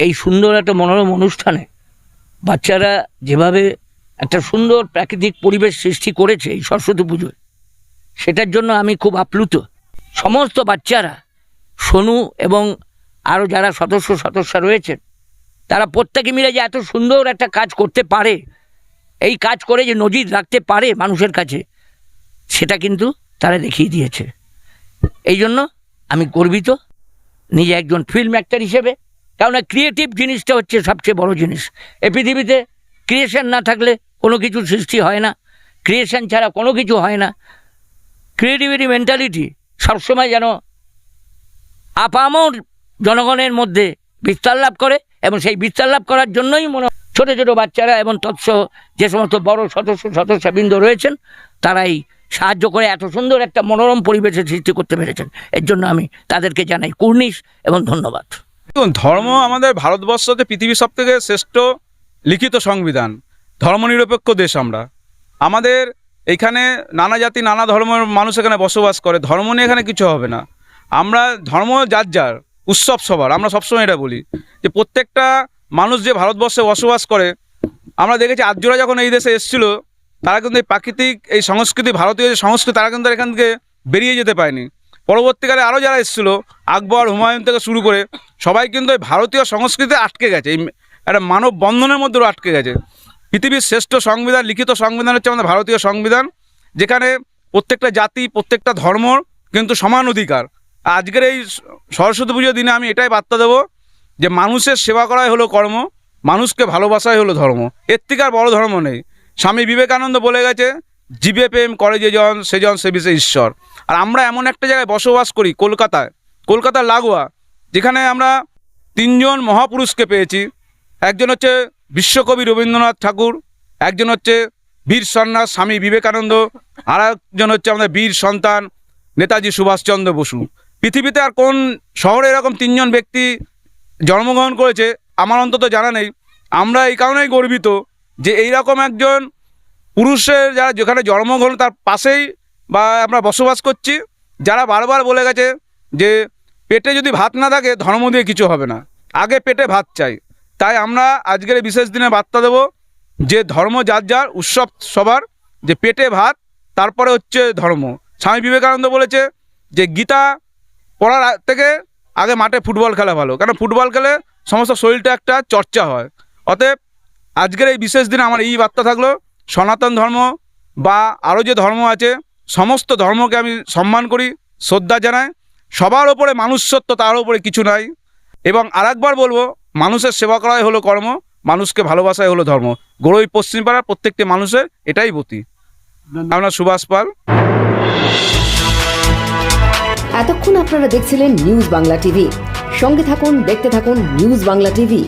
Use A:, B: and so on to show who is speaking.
A: এই সুন্দর একটা মনোরম অনুষ্ঠানে বাচ্চারা যেভাবে একটা সুন্দর প্রাকৃতিক পরিবেশ সৃষ্টি করেছে এই সরস্বতী পুজোয়, সেটার জন্য আমি খুব আপ্লুত। সমস্ত বাচ্চারা, সোনু এবং আরও যারা সদস্য সদস্য রয়েছেন, তারা প্রত্যেকে মিলে যে এত সুন্দর একটা কাজ করতে পারে, এই কাজ করে যে নজির রাখতে পারে মানুষের কাছে, সেটা কিন্তু তারা দেখিয়ে দিয়েছে। এই জন্য আমি গর্বিত। নিজে একজন ফিল্ম অ্যাক্টর হিসেবে কেননা ক্রিয়েটিভ জিনিসটা হচ্ছে সবচেয়ে বড় জিনিস। এ পৃথিবীতে ক্রিয়েশন না থাকলে কোনো কিছুর সৃষ্টি হয় না। ক্রিয়েশন ছাড়া কোনো কিছু হয় না। ক্রিয়েটিভিটি মেন্টালিটি সবসময় যেন আপামর জনগণের মধ্যে বিস্তার লাভ করে এবং সেই বিস্তার লাভ করার জন্যই মনে ছোটো ছোটো বাচ্চারা এবং তৎসহ যে সমস্ত বড় সদস্য সদস্যবৃন্দ রয়েছেন, তারাই সাহায্য করে এত সুন্দর একটা মনোরম পরিবেশের সৃষ্টি করতে পেরেছেন। এর জন্য আমি তাদেরকে জানাই কুর্নিশ এবং ধন্যবাদ।
B: দেখুন, ধর্ম আমাদের ভারতবর্ষতে পৃথিবীর সব থেকে শ্রেষ্ঠ লিখিত সংবিধান, ধর্মনিরপেক্ষ দেশ আমরা। আমাদের এখানে নানা জাতি, নানা ধর্মের মানুষ এখানে বসবাস করে, ধর্ম নিয়ে এখানে কিছু হবে না। আমরা ধর্ম যার যার, উৎসব সবার, আমরা সবসময় এটা বলি। যে প্রত্যেকটা মানুষ যে ভারতবর্ষে বসবাস করে, আমরা দেখেছি আর্যরা যখন এই দেশে এসেছিল, তারা কিন্তু এই প্রাকৃতিক, এই সংস্কৃতি, ভারতীয় যে সংস্কৃতি, তারা কিন্তু এখান থেকে বেরিয়ে যেতে পায়নি পরবর্তীকালে আরও যারা এসেছিল, আকবর, হুমায়ুন থেকে শুরু করে, সবাই কিন্তু এই ভারতীয় সংস্কৃতিতে আটকে গেছে। এই একটা মানব বন্ধনের মধ্যেও আটকে গেছে। পৃথিবীর শ্রেষ্ঠ সংবিধান, লিখিত সংবিধান হচ্ছে আমাদের ভারতীয় সংবিধান, যেখানে প্রত্যেকটা জাতি, প্রত্যেকটা ধর্ম কিন্তু সমান অধিকার। আজকের এই সরস্বতী পুজোর দিনে আমি এটাই বার্তা দেবো যে মানুষের সেবা করাই হলো কর্ম, মানুষকে ভালোবাসাই হলো ধর্ম। এর থেকে আর বড় ধর্ম নেই। স্বামী বিবেকানন্দ বলে গেছে জীবে প্রেম করে যে জন সে জন সে বিষে ঈশ্বর। আর আমরা এমন একটা জায়গায় বসবাস করি, কলকাতায়। কলকাতার লাগোয়া, যেখানে আমরা তিনজন মহাপুরুষকে পেয়েছি। একজন হচ্ছে বিশ্বকবি রবীন্দ্রনাথ ঠাকুর, একজন হচ্ছে বীর সন্ন্যাস স্বামী বিবেকানন্দ, আর একজন হচ্ছে আমাদের বীর সন্তান নেতাজি সুভাষচন্দ্র বসু। পৃথিবীতে আর কোন শহরে এরকম তিনজন ব্যক্তি জন্মগ্রহণ করেছে, আমার অন্তত জানা নেই। আমরা এই কারণেই গর্বিত যে এইরকম একজন পুরুষের যারা যেখানে জন্মগ্রহণ তার পাশেই বা আমরা বসবাস করছি, যারা বারবার বলে গেছে যে পেটে যদি ভাত না থাকে ধর্ম দিয়ে কিছু হবে না। আগে পেটে ভাত চাই। তাই আমরা আজকের বিশেষ দিনে বার্তা দেব যে ধর্ম যার যার উৎসব সবার, যে পেটে ভাত, তারপরে হচ্ছে ধর্ম। স্বামী বিবেকানন্দ বলেছে যে গীতা পড়ার থেকে আগে মাঠে ফুটবল খেলা ভালো কারণ ফুটবল খেলে সমস্ত শরীরটা একটা চর্চা হয়। অতএব আজকের এই বিশেষ দিনে আমার এই বার্তা থাকল। সনাতন ধর্ম বা আরও যে ধর্ম আছে সমস্ত ধর্মকে আমি সম্মান করি শ্রদ্ধা জানাই। সবার ওপরে মানুষত্ব তার ওপরে কিছু নাই। এবং আরেকবার বলব মানুষের সেবা করাই হলো কর্ম মানুষকে ভালোবাসাই হলো ধর্ম। গৌরবী পশ্চিমপাড়ার প্রত্যেকটি মানুষের এটাই গতি আমরা সুভাষ পাল।
C: এতক্ষণ আপনারা দেখছিলেন নিউজ বাংলা টিভি। সঙ্গে থাকুন দেখতে থাকুন নিউজ বাংলা টিভি।